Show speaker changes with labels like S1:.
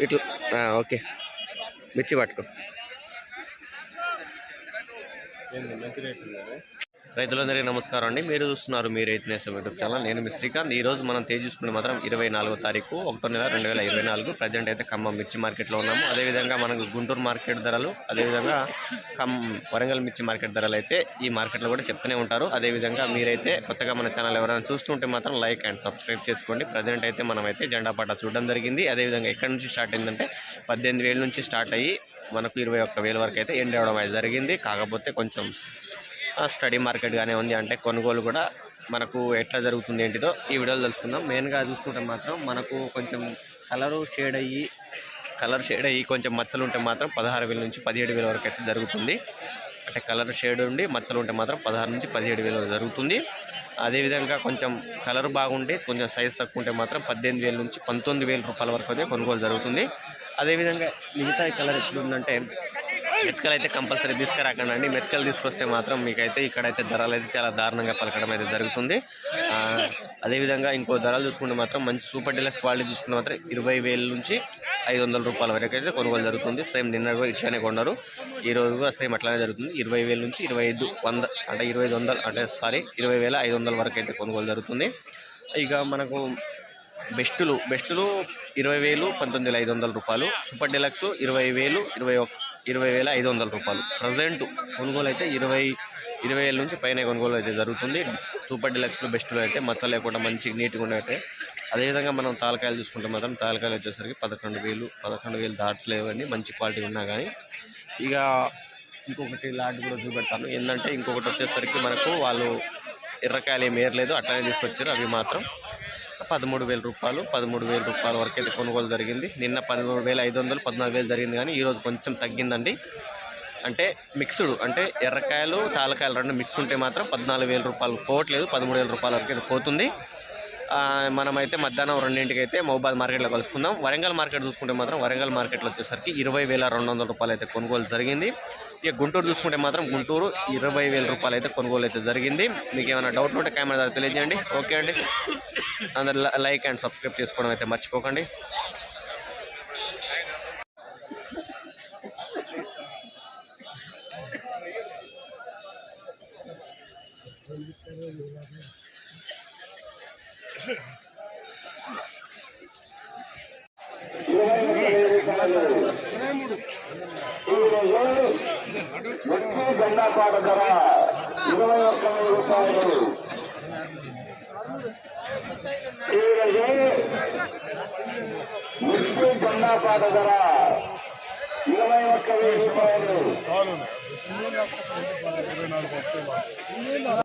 S1: ఇట్లా ఓకే. మిర్చి పట్టుకో. రైతులందరికీ నమస్కారం అండి. మీరు చూస్తున్నారు మీ రైతు నేస్తం యూట్యూబ్ ఛానల్. నేను మీ శ్రీకాంత్. మనం తేజ్ చూసుకుంటే మాత్రం ఇరవై నాలుగో తారీఖు ఒకటో నెల రెండు వేల ఇరవై నాలుగు. ప్రజెంట్ అయితే ఖమ్మం మిర్చి మార్కెట్లో ఉన్నాము. అదేవిధంగా మనకు గుంటూరు మార్కెట్ ధరలు అదేవిధంగా ఖమ్ వరంగల్ మిర్చి మార్కెట్ ధరలు అయితే ఈ మార్కెట్లో కూడా చెప్తూనే ఉంటారు. అదేవిధంగా మీరైతే కొత్తగా మన ఛానల్ ఎవరైనా చూస్తుంటే మాత్రం లైక్ అండ్ సబ్స్క్రైబ్ చేసుకోండి. ప్రజెంట్ అయితే మనం అయితే జెండా పాట చూడడం జరిగింది. అదేవిధంగా ఎక్కడి నుంచి స్టార్ట్ అయిందంటే పద్దెనిమిది వేల నుంచి స్టార్ట్ అయ్యి మనకు ఇరవై ఒక్క వేల వరకు అయితే ఎండ్ అవ్వడం అయితే జరిగింది. కాకపోతే కొంచెం స్టడీ మార్కెట్గానే ఉంది. అంటే కొనుగోలు కూడా మనకు ఎట్లా జరుగుతుంది ఏంటిదో ఈ వీడియోలో తెలుసుకుందాం. మెయిన్గా చూసుకుంటే మాత్రం మనకు కొంచెం కలరు షేడ్ అయ్యి కలర్ షేడ్ అయ్యి కొంచెం మచ్చలు ఉంటే మాత్రం పదహారు వేల నుంచి పదిహేడు వేల వరకు అయితే జరుగుతుంది. అంటే కలర్ షేడ్ ఉండి మచ్చలు ఉంటే మాత్రం పదహారు నుంచి పదిహేడు వేల వరకు జరుగుతుంది. అదేవిధంగా కొంచెం కలర్ బాగుంటే కొంచెం సైజ్ తక్కువ ఉంటే మాత్రం పద్దెనిమిది వేల నుంచి పంతొమ్మిది వేల రూపాయల వరకు అయితే కొనుగోలు జరుగుతుంది. అదేవిధంగా మిగతా కలర్ ఎట్లుందంటే మెతకలు అయితే కంపల్సరీ తీసుకురాకండి అండి. మెతకలు తీసుకొస్తే మాత్రం మీకైతే ఇక్కడైతే ధరలు అయితే చాలా దారుణంగా పలకడం అయితే జరుగుతుంది. అదేవిధంగా ఇంకో ధరలు చూసుకుంటే మాత్రం మంచి సూపర్ డీలక్స్ క్వాలిటీ చూసుకుంటే మాత్రం ఇరవై వేల నుంచి ఐదు వందల రూపాయల వరకు అయితే కొనుగోలు జరుగుతుంది. సేమ్ నిన్న కూడా ఇట్లానే కొన్నారు. ఈ రోజు కూడా సేమ్ అట్లానే జరుగుతుంది. ఇరవై వేల నుంచి ఇరవై ఐదు వంద అంటే ఇరవై ఐదు వందలు అంటే సారీ ఇరవై వేల ఐదు వందల వరకు అయితే కొనుగోలు జరుగుతుంది. ఇక మనకు బెస్టులు బెస్టులు ఇరవై వేలు పంతొమ్మిది వేల ఐదు వందల రూపాయలు. సూపర్ డీలక్స్ ఇరవై వేలు ఇరవై ఒక ఇరవై వేల ఐదు వందల రూపాయలు. ప్రజెంట్ కొనుగోలు అయితే ఇరవై ఇరవై వేల నుంచి పైన కొనుగోలు అయితే జరుగుతుంది. సూపర్ డిలక్స్లో బెస్ట్లో అయితే మచ్చ లేకుండా మంచి నీట్గా ఉన్నట్టే అదేవిధంగా మనం తాలకాయలు చూసుకుంటే మాత్రం తాలకాయలు వచ్చేసరికి పదకొండు వేలు పదకొండు వేలు దాటలేవని మంచి క్వాలిటీ ఉన్నా కానీ ఇక ఇంకొకటి లాట్ కూడా చూపెడతాను. ఏంటంటే ఇంకొకటి వచ్చేసరికి మనకు వాళ్ళు ఎర్రకాయలు ఏమి ఏరలేదు అట్లానే తీసుకొచ్చారు. అవి మాత్రం పదమూడు వేల రూపాయలు పదమూడు వేల రూపాయల వరకు అయితే కొనుగోలు జరిగింది. నిన్న పదమూడు వేల ఐదు వందలు పద్నాలుగు వేలు జరిగింది కానీ ఈరోజు కొంచెం తగ్గిందండి. అంటే మిక్స్డ్ అంటే ఎర్రకాయలు తాలకాయలు రెండు మిక్స్ ఉంటే మాత్రం పద్నాలుగు వేల రూపాయలు పోవట్లేదు పదమూడు వేల రూపాయల వరకు అయితే పోతుంది. మనమైతే మధ్యాహ్నం రెండింటికి అయితే మహబాద్ మార్కెట్లో కలుసుకుందాం. వరంగల్ మార్కెట్ చూసుకుంటే మాత్రం వరంగల్ మార్కెట్లో వచ్చేసరికి ఇరవై వేల రెండు వందల రూపాయలు అయితే కొనుగోలు జరిగింది. ఇక గుంటూరు చూసుకుంటే మాత్రం గుంటూరు ఇరవై వేల రూపాయలు అయితే కొనుగోలు అయితే జరిగింది. మీకు ఏమైనా డౌట్లు ఉంటే కామెంట్ ద్వారా తెలియజేయండి. ఓకే అండి. అందరు లైక్ అండ్ సబ్స్క్రైబ్ చేసుకోవడం అయితే మర్చిపోకండి.
S2: Thank you. ధర ఇరవై ఒక్క వెయ్యి రూపాయలు ఈరోజు మిర్చి జెండాపాట ధర ఇరవై ఒక్క వెయ్యి రూపాయలు